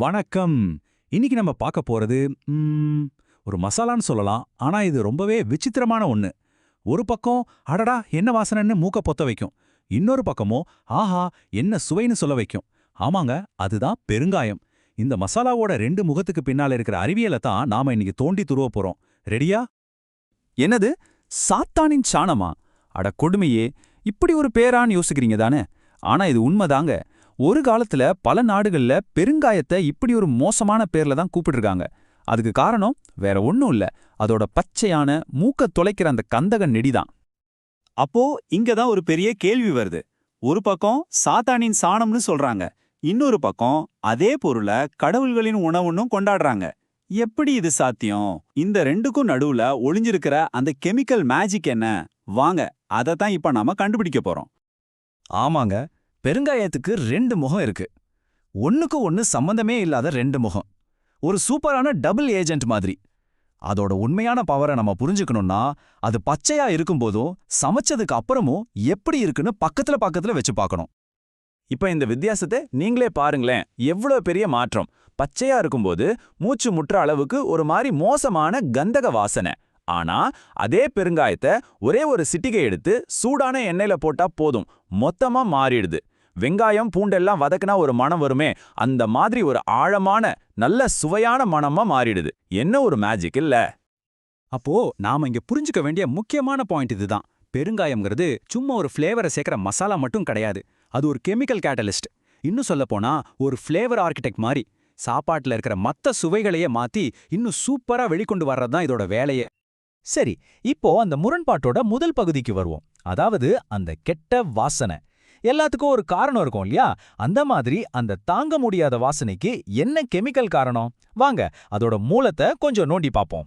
வணக்கம். இன்னைக்கு நம்ம பார்க்க போறது ஒரு மசாலான்னு சொல்லலாம். ஆனா இது ரொம்பவே விசித்திரமான ஒண்ணு. ஒரு பக்கம் அடடா என்ன வாசனைன்னு மூக்க பொத்த வைக்கும். இன்னொரு பக்கமோ ஆஹா என்ன சுவைன்னு சொல்ல வைக்கும். ஆமாங்க அதுதான் பெருங்காயம். இந்த மசாலாவோட ரெண்டு முகத்துக்கு பின்னால இருக்கிற அறிவியலை தான் நாம இன்னைக்கு தோண்டி துருவ போறோம். ரெடியா? என்னது? சாத்தானின் சாணமா? அட கொடுமையே இப்படி ஒரு பேரான்னு யோசிக்கிறீங்க தானே? ஆனா இது உண்மைதாங்க. ஒரு காலத்துல பல நாடுகள்ல பெருங்காயத்தை இப்படி ஒரு மோசமான பேர்ல தான் கூப்பிட்டுருக்காங்க. அதுக்கு காரணம் வேற ஒன்றும் இல்ல. அதோட பச்சையான மூக்க தொலைக்கிற அந்த கந்தக நெடிதான். அப்போ இங்க தான் ஒரு பெரிய கேள்வி வருது. ஒரு பக்கம் சாத்தானின் சாணம்னு சொல்றாங்க. இன்னொரு பக்கம் அதே பொருளை கடவுள்களின் உணவுன்னும் கொண்டாடுறாங்க. எப்படி இது சாத்தியம்? இந்த ரெண்டுக்கும் நடுவுல ஒளிஞ்சிருக்கிற அந்த கெமிக்கல் மேஜிக் என்ன? வாங்க அதை தான் இப்ப நாம கண்டுபிடிக்க போறோம். ஆமாங்க. பெருங்காயத்துக்கு ரெண்டு முகம் இருக்கு. ஒண்ணுக்கு ஒன்று சம்பந்தமே இல்லாத ரெண்டு முகம். ஒரு சூப்பரான டபுள் ஏஜென்ட் மாதிரி. அதோட உண்மையான பவரை நம்ம புரிஞ்சுக்கணும்னா அது பச்சையா இருக்கும்போதும் சமைச்சதுக்கு அப்புறமும் எப்படி இருக்குன்னு பக்கத்துல பக்கத்துல வச்சு பார்க்கணும். இப்ப இந்த வித்தியாசத்தை நீங்களே பாருங்களேன். எவ்வளோ பெரிய மாற்றம். பச்சையா இருக்கும்போது மூச்சு முற்ற அளவுக்கு ஒரு மாதிரி மோசமான கந்தக வாசனை. ஆனா அதே பெருங்காயத்தை ஒரே ஒரு சிட்டிகை எடுத்து சூடான எண்ணெயில போட்டா போதும். மொத்தமா மாறிடுது. வெங்காயம் பூண்டெல்லாம் வதக்குனா ஒரு மனம் வருமே அந்த மாதிரி ஒரு ஆழமான நல்ல சுவையான மனமா மாறிடுது. என்ன ஒரு மேஜிக் இல்ல. அப்போ நாம இங்க புரிஞ்சுக்க வேண்டிய முக்கியமான பாயிண்ட் இதுதான். பெருங்காயம்ங்கிறது சும்மா ஒரு ஃப்ளேவரை சேர்க்கிற மசாலா மட்டும் கிடையாது. அது ஒரு கெமிக்கல் கேட்டலிஸ்ட் இன்னும் சொல்லப்போனா ஒரு ஃப்ளேவர் ஆர்கிடெக்ட் மாதிரி சாப்பாட்டுல இருக்கிற மத்த சுவைகளையே மாத்தி இன்னும் சூப்பரா வெளிக்கொண்டு வர்றது தான் இதோட வேலையே. சரி இப்போ அந்த முரண்பாட்டோட முதல் பகுதிக்கு வருவோம். அதாவது அந்த கெட்ட வாசனை. எல்லாத்துக்கும் ஒரு காரணம் இருக்கும் இல்லையா? அந்த மாதிரி அந்த தாங்க முடியாத வாசனைக்கு என்ன கெமிக்கல் காரணம்? வாங்க அதோட மூலத்தை கொஞ்சம் நோண்டி பார்ப்போம்.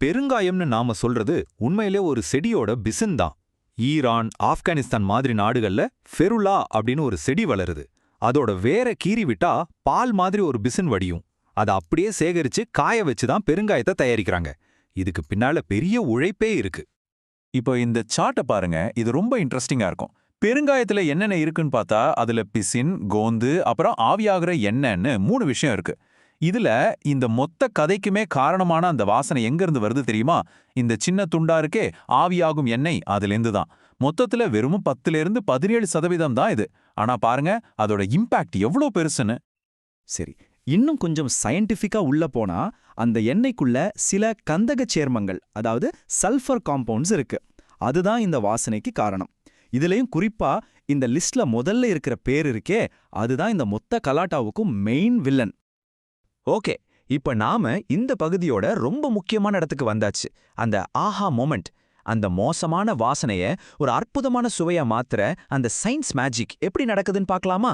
பெருங்காயம்னு நாம சொல்றது உண்மையிலே ஒரு செடியோட பிசின் தான். ஈரான் ஆப்கானிஸ்தான் மாதிரி நாடுகள்ல ஃபெருலா அப்படின்னு ஒரு செடி வளருது. அதோட வேற கீறி விட்டா பால் மாதிரி ஒரு பிசின் வடியும். அதை அப்படியே சேகரிச்சு காய வச்சு தான் பெருங்காயத்தை தயாரிக்கிறாங்க. இதுக்கு பின்னால பெரிய உழைப்பே இருக்கு. இப்போ இந்த சார்ட்டை பாருங்க இது ரொம்ப இன்ட்ரெஸ்டிங்கா இருக்கும். பெருங்காயத்துல என்னென்ன இருக்குன்னு பார்த்தா அதுல பிசின் கோந்து அப்புறம் ஆவியாகிற எண்ணெய்ன்னு மூணு விஷயம் இருக்கு. இதுல இந்த மொத்த கதைக்குமே காரணமான அந்த வாசனை எங்க இருந்து வருது தெரியுமா? இந்த சின்ன துண்டா இருக்கே ஆவியாகும் எண்ணெய் அதுலேருந்து தான். மொத்தத்துல வெறும் பத்துல இருந்து பதினேழு சதவீதம் தான் இது. ஆனா பாருங்க அதோட இம்பாக்ட் எவ்வளோ பெருசுன்னு. சரி இன்னும் கொஞ்சம் சயின்டிஃபிக்கா உள்ள போனா அந்த எண்ணெய்க்குள்ள சில கந்தகச் சேர்மங்கள் அதாவது சல்ஃபர் காம்பவுண்ட்ஸ் இருக்கு. அதுதான் இந்த வாசனைக்கு காரணம். இதுலயும் குறிப்பா இந்த லிஸ்ட்ல முதல்ல இருக்கிற பேர் இருக்கே அதுதான் இந்த மொத்த கலாட்டாவுக்கும் மெயின் வில்லன் ஓகே இப்ப நாம இந்த பகுதியோட ரொம்ப முக்கியமான இடத்துக்கு வந்தாச்சு. அந்த ஆஹா மொமெண்ட் அந்த மோசமான வாசனைய ஒரு அற்புதமான சுவையா மாத்துற அந்த சயின்ஸ் மேஜிக் எப்படி நடக்குதுன்னு பார்க்கலாமா?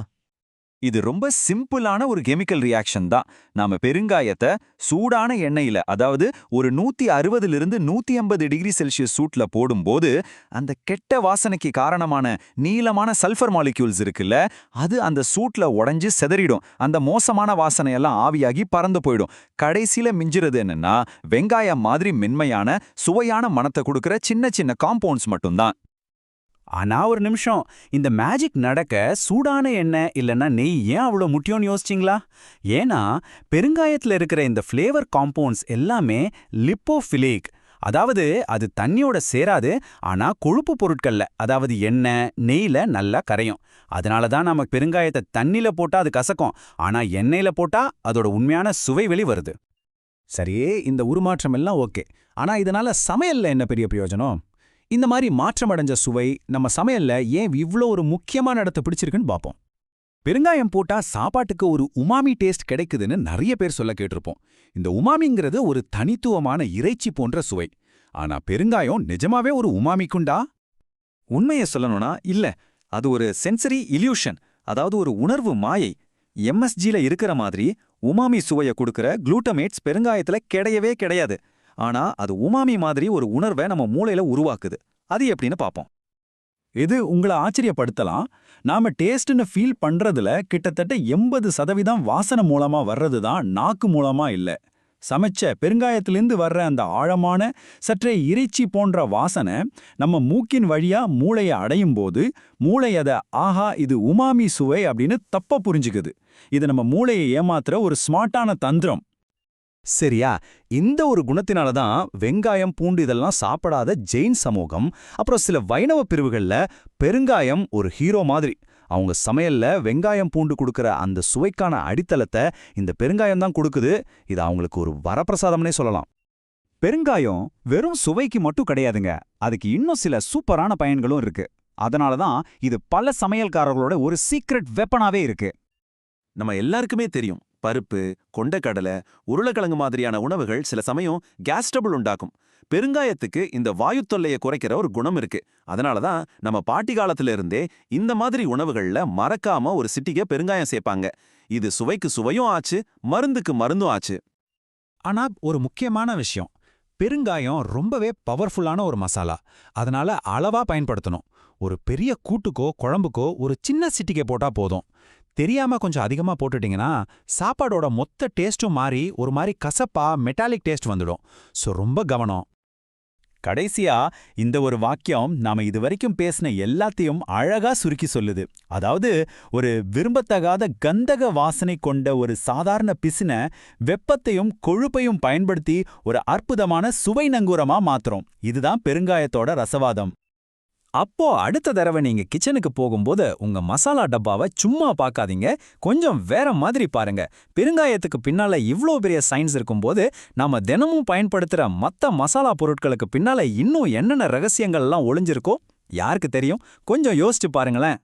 இது ரொம்ப சிம்பிளான ஒரு கெமிக்கல் ரியாக்ஷன் தான். நாம பெருங்காயத்தை சூடான எண்ணெயில அதாவது ஒரு நூத்தி அறுபதிலிருந்து நூத்தி ஐம்பது டிகிரி செல்சியஸ் சூட்ல போடும்போது அந்த கெட்ட வாசனைக்கு காரணமான நீளமான சல்ஃபர் மாலிக்யூல்ஸ் இருக்குல்ல அது அந்த சூட்ல உடைஞ்சு செதறிடும். அந்த மோசமான வாசனையெல்லாம் ஆவியாகி பறந்து போயிடும். கடைசியில மிஞ்சுறது என்னன்னா வெங்காயம் மாதிரி மென்மையான சுவையான மனத்தை கொடுக்கிற சின்ன சின்ன காம்பவுண்ட்ஸ் மட்டும்தான். ஆனா ஒரு நிமிஷம் இந்த மேஜிக் நடக்க சூடான எண்ணெய் இல்லைன்னா நெய் ஏன் அவ்வளோ முட்டியோன்னு யோசிச்சிங்களா? ஏன்னா பெருங்காயத்துல இருக்கிற இந்த ஃப்ளேவர் காம்பவுண்ட்ஸ் எல்லாமே லிப்போஃபிலிக் அதாவது அது தண்ணியோட சேராது ஆனா கொழுப்பு பொருட்கள்ல அதாவது எண்ணெய் நெய்ல நல்லா கரையும். அதனால தான் நம்ம பெருங்காயத்தை தண்ணில போட்டா அது கசக்கும் ஆனா எண்ணெயில போட்டா அதோட உண்மையான சுவை வெளி வருது. சரி இந்த உருமாற்றம் எல்லாம் ஓகே. ஆனா இதனால சமையல்ல என்ன பெரிய பிரயோஜனம்? இந்த மாதிரி மாற்றமடைஞ்ச சுவை நம்ம சமையல்ல ஏன் இவ்ளோ ஒரு முக்கியமான இடத்த பிடிச்சிருக்குன்னு பார்ப்போம் பெருங்காயம் போட்டா சாப்பாட்டுக்கு ஒரு உமாமி டேஸ்ட் கிடைக்குதுன்னு நிறைய பேர் சொல்ல கேட்டிருப்போம். இந்த உமாமிங்கிறது ஒரு தனித்துவமான இறைச்சி போன்ற சுவை. ஆனா பெருங்காயம் நிஜமாவே ஒரு உமாமிக்குண்டா? உண்மையை சொல்லணும்னா இல்ல அது ஒரு சென்சரி இல்யூஷன் அதாவது ஒரு உணர்வு மாயை. எம்எஸ்ஜில இருக்கிற மாதிரி உமாமி சுவையை கொடுக்கிற குளூட்டமேட்ஸ் பெருங்காயத்துல கிடையவே கிடையாது. ஆனா அது உமாமி மாதிரி ஒரு உணர்வை நம்ம மூளையில உருவாக்குது. அது எப்படின்னு பாப்போம். இது உங்களை ஆச்சரியப்படுத்தலாம். நாம டேஸ்ட்னு ஃபீல் பண்றதுல கிட்டத்தட்ட எண்பது சதவீதம் வாசனை மூலமா வர்றது தான் நாக்கு மூலமா இல்ல. சமைச்ச பெருங்காயத்திலிருந்து வர்ற அந்த ஆழமான சற்றே இறைச்சி போன்ற வாசனை நம்ம மூக்கின் வழியா மூளையை அடையும் போது மூளை அதை ஆஹா இது உமாமி சுவை அப்படின்னு தப்ப புரிஞ்சுக்குது. இது நம்ம மூளையை ஏமாத்துற ஒரு ஸ்மார்ட்டான தந்திரம். சரியா? இந்த ஒரு குணத்தினால தான் வெங்காயம் பூண்டு இதெல்லாம் சாப்பிடாத ஜெயின் சமூகம் அப்புறம் சில வைணவ பிரிவுகள்ல பெருங்காயம் ஒரு ஹீரோ மாதிரி. அவங்க சமையல்ல வெங்காயம் பூண்டு கொடுக்குற அந்த சுவைக்கான அடித்தளத்தை இந்த பெருங்காயம் தான் கொடுக்குது. இது அவங்களுக்கு ஒரு வரப்பிரசாதம்னே சொல்லலாம். பெருங்காயம் வெறும் சுவைக்கு மட்டும் கிடையாதுங்க. அதுக்கு இன்னும் சில சூப்பரான பயன்களும் இருக்கு. அதனால தான் இது பல சமையல்காரர்களோட ஒரு சீக்ரெட் வெப்பனாவே இருக்கு. நம்ம எல்லாருக்குமே தெரியும். பருப்பு கொண்டைக்கடலை உருளைக்கிழங்கு மாதிரியான உணவுகள் சில சமயம் கேஸ் ட்ரபிள் உண்டாக்கும். பெருங்காயத்துக்கு இந்த வாயு தொல்லையை குறைக்கிற ஒரு குணம் இருக்கு. அதனால தான் நம்ம பாட்டி காலத்துல இருந்தே இந்த மாதிரி உணவுகள்ல மறக்காம ஒரு சிட்டிகை பெருங்காயம் சேர்ப்பாங்க இது சுவைக்கு சுவையும் ஆச்சு மருந்துக்கு மருந்தும் ஆச்சு. ஆனா ஒரு முக்கியமான விஷயம். பெருங்காயம் ரொம்பவே பவர்ஃபுல்லான ஒரு மசாலா. அதனால அளவா பயன்படுத்தணும். ஒரு பெரிய கூட்டுக்கோ குழம்புக்கோ ஒரு சின்ன சிட்டிக்கை போட்டா போதும். தெரியாம கொஞ்சம் அதிகமா போட்டுட்டீங்கன்னா சாப்பாடோட மொத்த டேஸ்ட்டும் மாறி ஒரு மாதிரி கசப்பா மெட்டாலிக் டேஸ்ட் வந்துடும். ஸோ ரொம்ப கவனம். கடைசியா இந்த ஒரு வாக்கியம் நாம இதுவரைக்கும் பேசின எல்லாத்தையும் அழகா சுருக்கி சொல்லுது. அதாவது ஒரு விரும்பத்தகாத கந்தக வாசனை கொண்ட ஒரு சாதாரண பிசின வெப்பத்தையும் கொழுப்பையும் பயன்படுத்தி ஒரு அற்புதமான சுவை நங்கூரமா மாத்துறோம். இதுதான் பெருங்காயத்தோட ரசவாதம். அப்போ அடுத்த தடவை நீங்க கிச்சனுக்கு போகும்போது உங்க மசாலா டப்பாவை சும்மா பார்க்காதீங்க. கொஞ்சம் வேற மாதிரி பாருங்க. பெருங்காயத்துக்கு பின்னால இவ்ளோ பெரிய சயின்ஸ் இருக்கும்போது நாம தினமும் பயன்படுத்துற மத்த மசாலா பொருட்களுக்கு பின்னால இன்னும் என்னென்ன ரகசியங்கள்லாம் ஒளிஞ்சிருக்கோ யாருக்கு தெரியும்? கொஞ்சம் யோசிச்சு பாருங்களேன்.